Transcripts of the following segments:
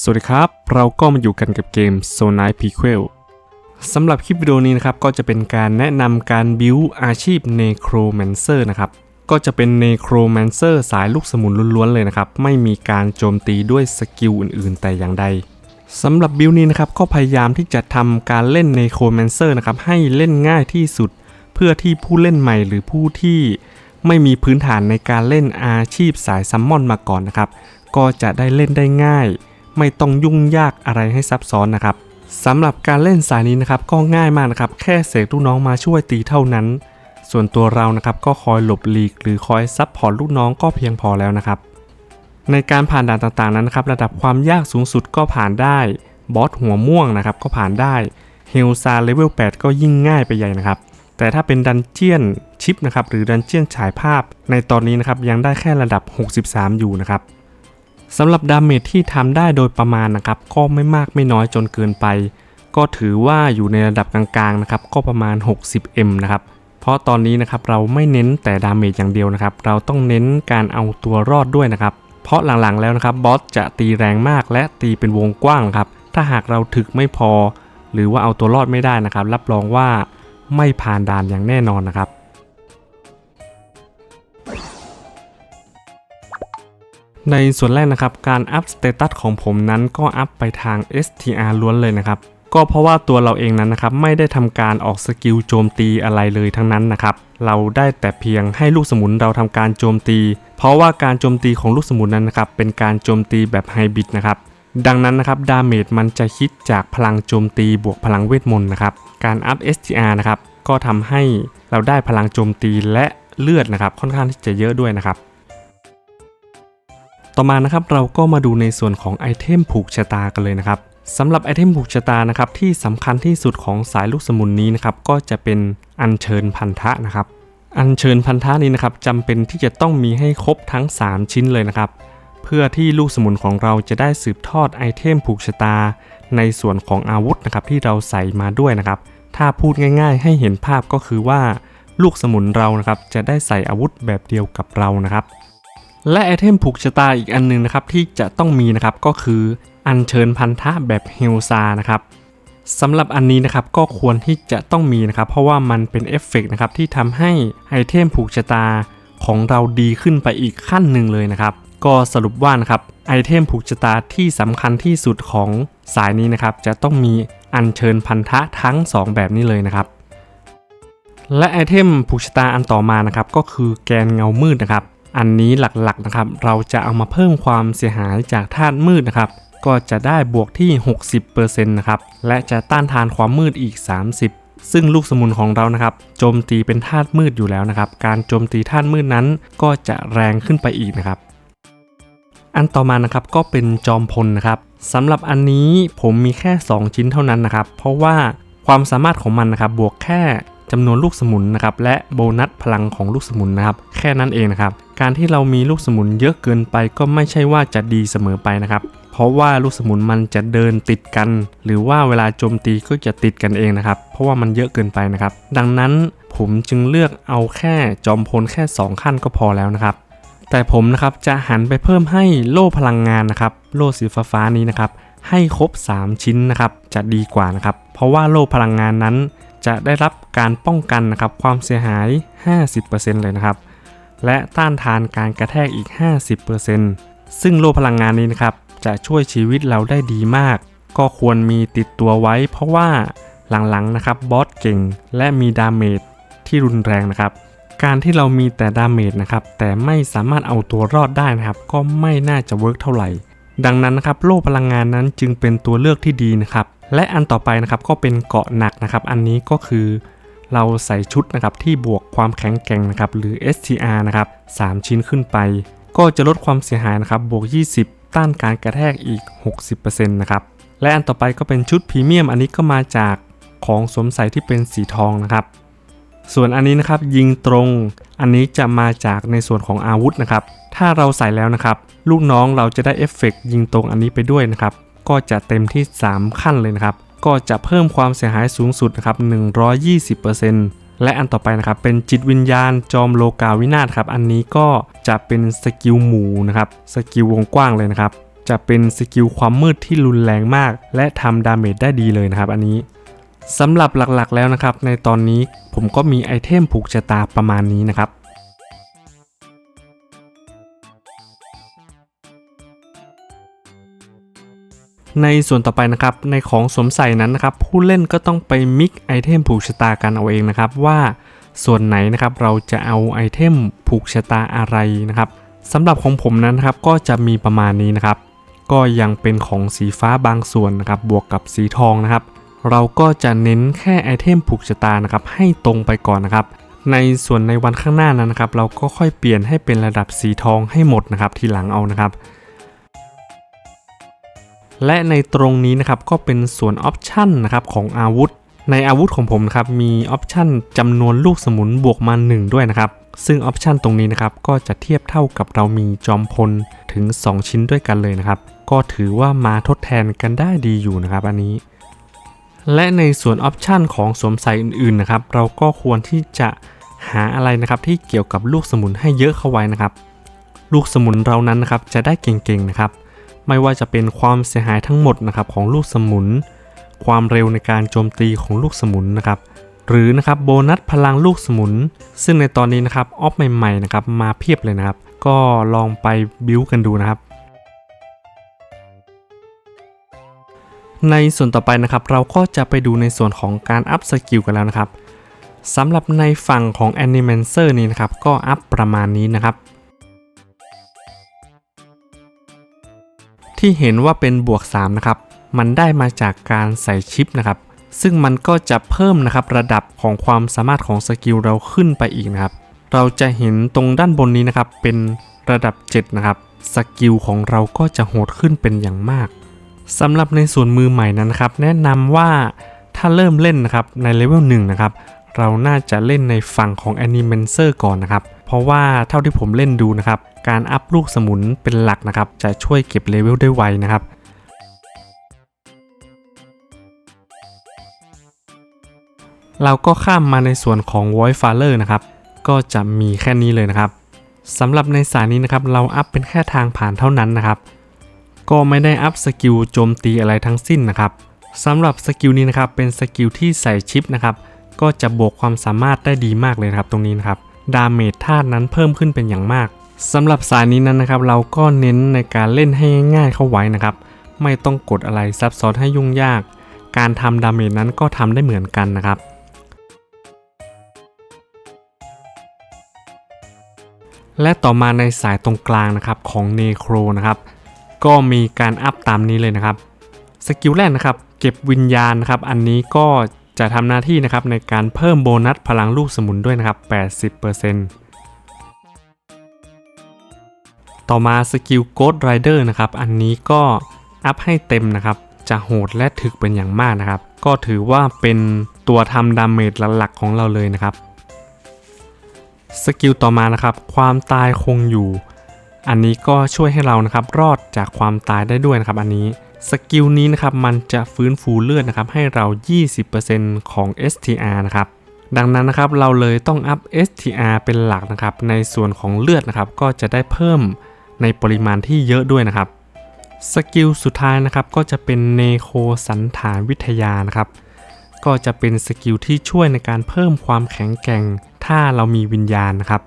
สวัสดีครับ เราก็มาอยู่กันกับเกม s o n i p r e q u e l สำหรับคลิปวิดีโอนี้นะครับ ก็จะเป็นการแนะนำการบิวอาชีพ Necromancer นะครับ ก็จะเป็น Necromancer สายลูกสมุนล้วนๆเลยนะครับ ไม่มีการโจมตีด้วยสกิลอื่นๆ แต่อย่างใดสำหรับบิลนี้นะครับ ก็พยายามที่จะทำการเล่น Necromancer นะครับ ให้เล่นง่ายที่สุด เพื่อที่ผู้เล่นใหม่หรือผู้ที่ไม่มีพื้นฐานในการเล่นอาชีพสายซัมมอนมาก่อนนะครับ ก็จะได้เล่นได้ง่าย ไม่ต้องยุ่งยากอะไรให้ซับซ้อนนะครับสำหรับการเล่นสายนี้นะครับก็ง่ายมากนะครับแค่เสกลูกน้องมาช่วยตีเท่านั้น ส่วนตัวเรานะครับก็คอยหลบหลีก หรือคอยซับพอร์ตลูกน้องก็เพียงพอแล้วนะครับ ในการผ่านด่านต่างๆนั้นนะครับระดับความยากสูงสุดก็ผ่านได้บอสหัวม่วงนะครับก็ผ่านได้เฮลซาเลเวล8ก็ยิ่งง่ายไปใหญ่นะครับแต่ถ้าเป็นดันเจียนชิปนะครับหรือดันเจียนฉายภาพ ในตอนนี้นะครับยังได้แค่ระดับ 63 อยู่นะครับ สำหรับดาเมจที่ทำได้โดยประมาณนะครับ ก็ไม่มากไม่น้อยจนเกินไป ก็ถือว่าอยู่ในระดับกลางๆนะครับ ก็ประมาณ 60m นะครับ เพราะตอนนี้นะครับเราไม่เน้นแต่ดาเมจอย่างเดียวนะครับ เราต้องเน้นการเอาตัวรอดด้วยนะครับ เพราะหลังๆแล้วนะครับบอสจะตีแรงมากและตีเป็นวงกว้างครับ ถ้าหากเราถึกไม่พอ หรือว่าเอาตัวรอดไม่ได้นะครับ รับรองว่าไม่ผ่านด่านอย่างแน่นอนนะครับ ในส่วนแรกนะครับการอัพสเตตัสของผมนั้นก็อัพไปทาง STR ล้วนเลยนะครับ ก็เพราะว่าตัวเราเองนั้นนะครับไม่ได้ทำการออกสกิลโจมตีอะไรเลยทั้งนั้นนะครับ เราได้แต่เพียงให้ลูกสมุนเราทำการโจมตี เพราะว่าการโจมตีของลูกสมุนนั้นนะครับเป็นการโจมตีแบบไฮบริดนะครับดังนั้นนะครับดาเมจมันจะคิดจากพลังโจมตีบวกพลังเวทมนต์นะครับการอัพ STR นะครับก็ทำให้เราได้พลังโจมตีและเลือดนะครับค่อนข้างที่จะเยอะด้วยนะครับ ต่อมานะครับเราก็มาดูในส่วนของไอเทมผูกชะตากันเลยนะครับสำหรับไอเทมผูกชะตานะครับที่สำคัญที่สุดของสายลูกสมุนนี้นะครับก็จะเป็นอัญเชิญพันธะนะครับ อัญเชิญพันธะนี้นะครับจำเป็นที่จะต้องมีให้ครบทั้ง 3 ชิ้นเลยนะครับ เพื่อที่ลูกสมุนของเราจะได้สืบทอดไอเทมผูกชะตา ในส่วนของอาวุธนะครับที่เราใส่มาด้วยนะครับ ถ้าพูดง่ายๆ ให้เห็นภาพก็คือว่า ลูกสมุนเรานะครับจะได้ใส่อาวุธแบบเดียวกับเรานะครับ และไอเทมผูกชะตาอีกอันหนึงนะครับที่จะต้องมีนะครับก็คืออัญเชิญพันธะแบบเฮลซานะครับสำหรับอันนี้นะครับก็ควรที่จะต้องมีนะครับเพราะว่ามันเป็นเอฟเฟกต์นะครับที่ทำให้ไอเทมผูกชะตาของเราดีขึ้นไปอีกขั้นหนึ่งเลยนะครับ ก็สรุปว่านะครับไอเทมผูกชะตาที่สำคัญที่สุดของสายนี้นะครับจะต้องมีอัญเชิญพันธะทั้ง 2 แบบนี้เลยนะครับ และไอเทมผูกชะตาอันต่อมานะครับก็คือแกนเงามืดนะครับ อันนี้หลักๆนะครับ เราจะเอามาเพิ่มความเสียหายจากธาตุมืดนะครับ ก็จะได้บวกที่ 60%นะครับ และจะต้านทานความมืดอีก 30ซึ่งลูกสมุนของเรานะครับโจมตีเป็นธาตุมืดอยู่แล้วนะครับ การโจมตีธาตุมืดนั้นก็จะแรงขึ้นไปอีกนะครับ อันต่อมานะครับก็เป็นจอมพลนะครับสำหรับอันนี้ผมมีแค่ 2 ชิ้นเท่านั้นนะครับ เพราะว่าความสามารถของมันนะครับบวกแค่ จำนวนลูกสมุนนะครับและโบนัสพลังของลูกสมุนนะครับแค่นั้นเองนะครับการที่เรามีลูกสมุนเยอะเกินไปก็ไม่ใช่ว่าจะดีเสมอไปนะครับเพราะว่าลูกสมุนมันจะเดินติดกัน หรือว่าเวลาโจมตีก็จะติดกันเองนะครับ เพราะว่ามันเยอะเกินไปนะครับ ดังนั้นผมจึงเลือกเอาแค่จอมพลแค่ 2 ขั้นก็พอแล้วนะครับ แต่ผมนะครับจะหันไปเพิ่มให้โล่พลังงานนะครับ โล่สีฟ้านี้นะครับ ให้ครบ 3 ชิ้นนะครับจะดีกว่านะครับ เพราะว่าโล่พลังงานนั้น จะได้รับการป้องกันนะครับความเสียหาย 50%เลยนะครับ และต้านทานการกระแทกอีก 50%ซึ่งโล่พลังงานนี้นะครับจะช่วยชีวิตเราได้ดีมาก ก็ควรมีติดตัวไว้ เพราะว่าหลังๆนะครับบอสเก่งและมีดาเมจที่รุนแรงนะครับ การที่เรามีแต่ดาเมจนะครับแต่ไม่สามารถเอาตัวรอดได้นะครับ ก็ไม่น่าจะเวิร์กเท่าไหร่ ดังนั้นนะครับโล่พลังงานนั้นจึงเป็นตัวเลือกที่ดีนะครับ และอันต่อไปนะครับก็เป็นเกาะหนักนะครับ อันนี้ก็คือเราใส่ชุดนะครับที่บวกความแข็งแกร่งนะครับหรือ STR นะครับ3ชิ้นขึ้นไป ก็จะลดความเสียหายนะครับบวก 20 ต้านการกระแทกอีก 60%นะครับและอันต่อไปก็เป็นชุดพรีเมียม อันนี้ก็มาจากของสวมใส่ที่เป็นสีทองนะครับ ส่วนอันนี้นะครับยิงตรง อันนี้จะมาจากในส่วนของอาวุธนะครับ ถ้าเราใส่แล้วนะครับ ลูกน้องเราจะได้เอฟเฟกต์ยิงตรงอันนี้ไปด้วยนะครับ ก็จะเต็มที่ 3 ขั้นเลยนะครับ ก็จะเพิ่มความเสียหายสูงสุดนะครับ120%และอันต่อไปนะครับเป็นจิตวิญญาณจอมโลกาวินาศครับ อันนี้ก็จะเป็นสกิลหมูนะครับสกิลวงกว้างเลยนะครับ จะเป็นสกิลความมืดที่รุนแรงมาก และทำดาเมจได้ดีเลยนะครับ อันนี้สำหรับหลักๆแล้วนะครับ ในตอนนี้ผมก็มีไอเทมผูกชะตาประมาณนี้นะครับ ในส่วนต่อไปนะครับในของสวมใส่นั้นนะครับผู้เล่นก็ต้องไปมิกไอเทมผูกชะตากันเอาเองนะครับว่าส่วนไหนนะครับเราจะเอาไอเทมผูกชะตาอะไรนะครับสำหรับของผมนั้นนะครับก็จะมีประมาณนี้นะครับ ก็ยังเป็นของสีฟ้าบางส่วนนะครับบวกกับสีทองนะครับ เราก็จะเน้นแค่ไอเทมผูกชะตานะครับให้ตรงไปก่อนนะครับ ในส่วนในวันข้างหน้านั้นนะครับ เราก็ค่อยเปลี่ยนให้เป็นระดับสีทองให้หมดนะครับทีหลังเอานะครับ และในตรงนี้นะครับก็เป็นส่วนออปชันนะครับของอาวุธ ในอาวุธของผมนะครับมีออปชันจำนวนลูกสมุนบวกมา 1 ด้วยนะครับ ซึ่งออปชันตรงนี้นะครับก็จะเทียบเท่ากับเรามีจอมพลถึง 2 ชิ้นด้วยกันเลยนะครับ ก็ถือว่ามาทดแทนกันได้ดีอยู่นะครับอันนี้และในส่วนออปชันของสวมใส่อื่นๆนะครับเราก็ควรที่จะหาอะไรนะครับที่เกี่ยวกับลูกสมุนให้เยอะเข้าไว้นะครับ ลูกสมุนเรานั้นนะครับจะได้เก่งๆนะครับ ไม่ว่าจะเป็นความเสียหายทั้งหมดนะครับของลูกสมุน ความเร็วในการโจมตีของลูกสมุนนะครับหรือนะครับโบนัสพลังลูกสมุน ซึ่งในตอนนี้นะครับออฟใหม่ๆนะครับมาเพียบเลยนะครับ ก็ลองไปบิวกันดูนะครับ ในส่วนต่อไปนะครับเราก็จะไปดูในส่วนของการอัพสกิลกันแล้วนะครับสำหรับในฝั่งของ a n i m a n c e r นี้นะครับก็อัพประมาณนี้นะครับ ที่เห็นว่าเป็นบวก3นะครับมันได้มาจากการใส่ชิปนะครับ ซึ่งมันก็จะเพิ่มนะครับระดับของความสามารถของสกิลเราขึ้นไปอีกนะครับ เราจะเห็นตรงด้านบนนี้นะครับ เป็นระดับ 7 นะครับ สกิลของเราก็จะโหดขึ้นเป็นอย่างมากสำหรับในส่วนมือใหม่นั้นครับ แนะนำว่าถ้าเริ่มเล่นนะครับในเลเวล1นะครับ เราน่าจะเล่นในฝั่งของ a n i m a n c e r ก่อนนะครับ เพราะว่าเท่าที่ผมเล่นดูนะครับ การอัพลูกสมุนเป็นหลักนะครับ จะช่วยเก็บเลเวลได้ไวนะครับเราก็ข้ามมาในส่วนของ Void f a l e r นะครับ ก็จะมีแค่นี้เลยนะครับสำหรับในสายนี้นะครับ เราอัพเป็นแค่ทางผ่านเท่านั้นนะครับ ก็ไม่ได้อัพสกิลโจมตีอะไรทั้งสิ้นนะครับสำหรับสกิลนี้นะครับ เป็นสกิลที่ใส่ชิปนะครับ ก็จะบวกความสามารถได้ดีมากเลยครับตรงนี้นะครับ ดาเมจธาตุนั้นเพิ่มขึ้นเป็นอย่างมาก สำหรับสายนี้นั้นนะครับ เราก็เน้นในการเล่นให้ง่ายๆเข้าไว้นะครับ ไม่ต้องกดอะไรซับซ้อนให้ยุ่งยาก การทำดาเมจนั้นก็ทำได้เหมือนกันนะครับ และต่อมาในสายตรงกลางนะครับของเนโครนะครับ ก็มีการอัพตามนี้เลยนะครับสกิลแรกนะครับ เก็บวิญญาณนะครับ อันนี้ก็จะทำหน้าที่นะครับในการเพิ่มโบนัสพลังลูกสมุนด้วยนะครับ 80% ต่อมาสกิลโกดไรเดอร์นะครับ อันนี้ก็อัพให้เต็มนะครับ จะโหดและถึกเป็นอย่างมากนะครับ ก็ถือว่าเป็นตัวทำดาเมจหลักๆของเราเลยนะครับ สกิลต่อมานะครับ ความตายคงอยู่ อันนี้ก็ช่วยให้เรานะครับ รอดจากความตายได้ด้วยนะครับ อันนี้สกิลนี้นะครับมันจะฟื้นฟูเลือดนะครับให้เรา 20%ของ STR นะครับดังนั้นนะครับเราเลยต้องอัพ STR เป็นหลักนะครับในส่วนของเลือดนะครับก็จะได้เพิ่ม ในปริมาณที่เยอะด้วยนะครับสกิลสุดท้ายนะครับก็จะเป็นเนโคสันฐานวิทยานะครับ ก็จะเป็นสกิลที่ช่วยในการเพิ่มความแข็งแกร่ง ถ้าเรามีวิญญาณนะครับ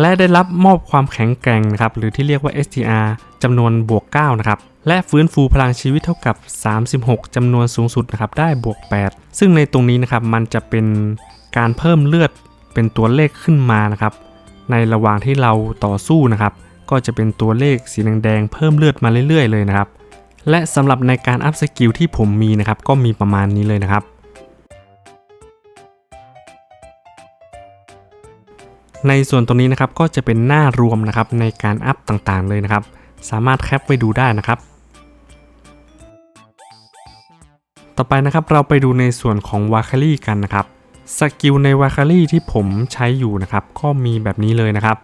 และได้รับมอบความแข็งแกร่งนะครับ หรือที่เรียกว่า STR จำนวนบวก 9 นะครับ และฟื้นฟูพลังชีวิตเท่ากับ 36จำนวนสูงสุดนะครับ ได้บวก 8 ซึ่งในตรงนี้นะครับมันจะเป็นการเพิ่มเลือดเป็นตัวเลขขึ้นมานะครับ ในระหว่างที่เราต่อสู้นะครับ ก็จะเป็นตัวเลขสีแดงๆเพิ่มเลือดมาเรื่อยๆเลยนะครับ และสำหรับในการอัพสกิลที่ผมมีนะครับ ก็มีประมาณนี้เลยนะครับ ในส่วนตรงนี้นะครับก็จะเป็นหน้ารวมนะครับในการอัพต่างๆเลยนะครับ สามารถแคปไว้ดูได้นะครับต่อไปนะครับเราไปดูในส่วนของวาคารี่กันนะครับสกิลในวาคารี่ที่ผมใช้อยู่นะครับ ก็มีแบบนี้เลยนะครับ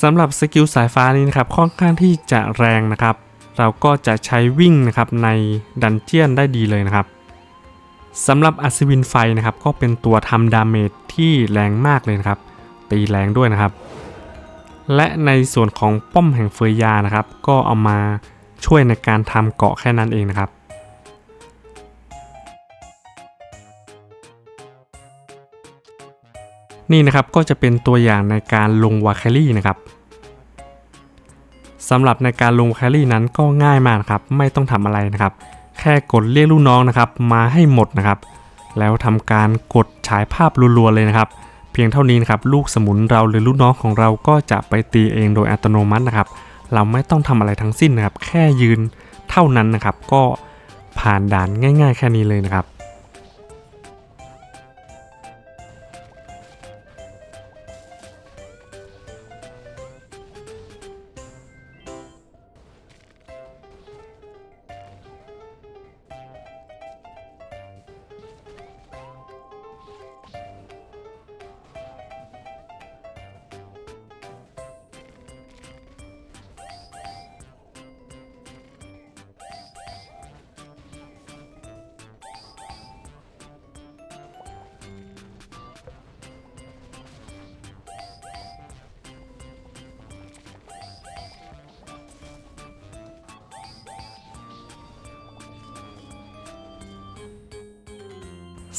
สำหรับสกิลสายฟ้านี้นะครับค่อนข้างที่จะแรงนะครับ เราก็จะใช้วิ่งนะครับในดันเจียนได้ดีเลยนะครับสำหรับอัศวินไฟนะครับก็เป็นตัวทำดาเมจที่แรงมากเลยนะครับ ตีแรงด้วยนะครับ และในส่วนของป้อมแห่งเฟยยานะครับ ก็เอามาช่วยในการทำเกาะแค่นั้นเองนะครับ นี่นะครับก็จะเป็นตัวอย่างในการลงวาแคลี่นะครับสำหรับในการลงวาแคลี่นั้นก็ง่ายมากครับไม่ต้องทำอะไรนะครับ แค่กดเรียกลูกน้องนะครับ มาให้หมดนะครับ แล้วทำการกดฉายภาพรัวๆเลยนะครับ เพียงเท่านี้นะครับลูกสมุนเราหรือลูกน้องของเราก็จะไปตีเองโดยอัตโนมัตินะครับ เราไม่ต้องทำอะไรทั้งสิ้นนะครับ แค่ยืนเท่านั้นนะครับ ก็ผ่านด่านง่าย ๆ แค่นี้เลยนะครับ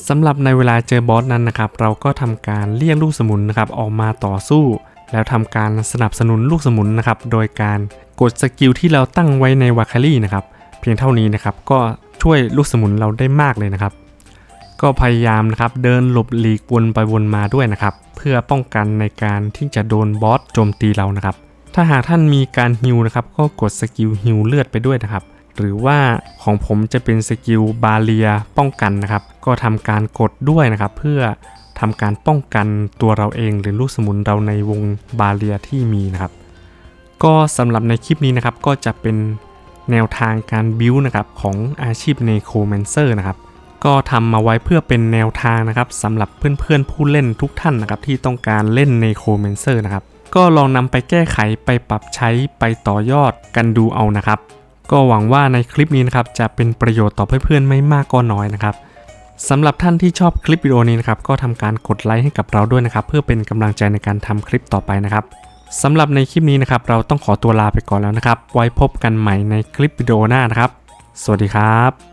สำหรับในเวลาเจอบอสนั้นนะครับ เราก็ทำการเรียกลูกสมุนนะครับออกมาต่อสู้ แล้วทำการสนับสนุนลูกสมุนนะครับ โดยการกดสกิลที่เราตั้งไว้ในวาคารี่นะครับ เพียงเท่านี้นะครับ ก็ช่วยลูกสมุนเราได้มากเลยนะครับ ก็พยายามนะครับเดินหลบหลีกวนไปวนมาด้วยนะครับ เพื่อป้องกันในการที่จะโดนบอสโจมตีเรานะครับ ถ้าหากท่านมีการฮิวนะครับ ก็กดสกิลฮิวเลือดไปด้วยนะครับ หรือว่าของผมจะเป็นสกิลบาเลียป้องกันนะครับ ก็ทำการกดด้วยนะครับ เพื่อทำการป้องกันตัวเราเองหรือลูกสมุนเราในวงบาเลียที่มีนะครับ ก็สำหรับในคลิปนี้นะครับก็จะเป็นแนวทางการบิวนะครับของอาชีพเนโครแมนเซอร์นะครับก็ทำมาไว้เพื่อเป็นแนวทางนะครับสำหรับเพื่อนๆผู้เล่นทุกท่านนะครับที่ต้องการเล่นเนโครแมนเซอร์นะครับ ก็ลองนำไปแก้ไขไปปรับใช้ไปต่อยอดกันดูเอานะครับ ก็หวังว่าในคลิปนี้นะครับจะเป็นประโยชน์ต่อเพื่อนๆไม่มากก็น้อยนะครับสำหรับท่านที่ชอบคลิปวิดีโอนี้นะครับก็ทำการกดไลค์ให้กับเราด้วยนะครับ เพื่อเป็นกำลังใจในการทำคลิปต่อไปนะครับสำหรับในคลิปนี้นะครับเราต้องขอตัวลาไปก่อนแล้วนะครับ ไว้พบกันใหม่ในคลิปวิดีโอหน้านะครับ สวัสดีครับ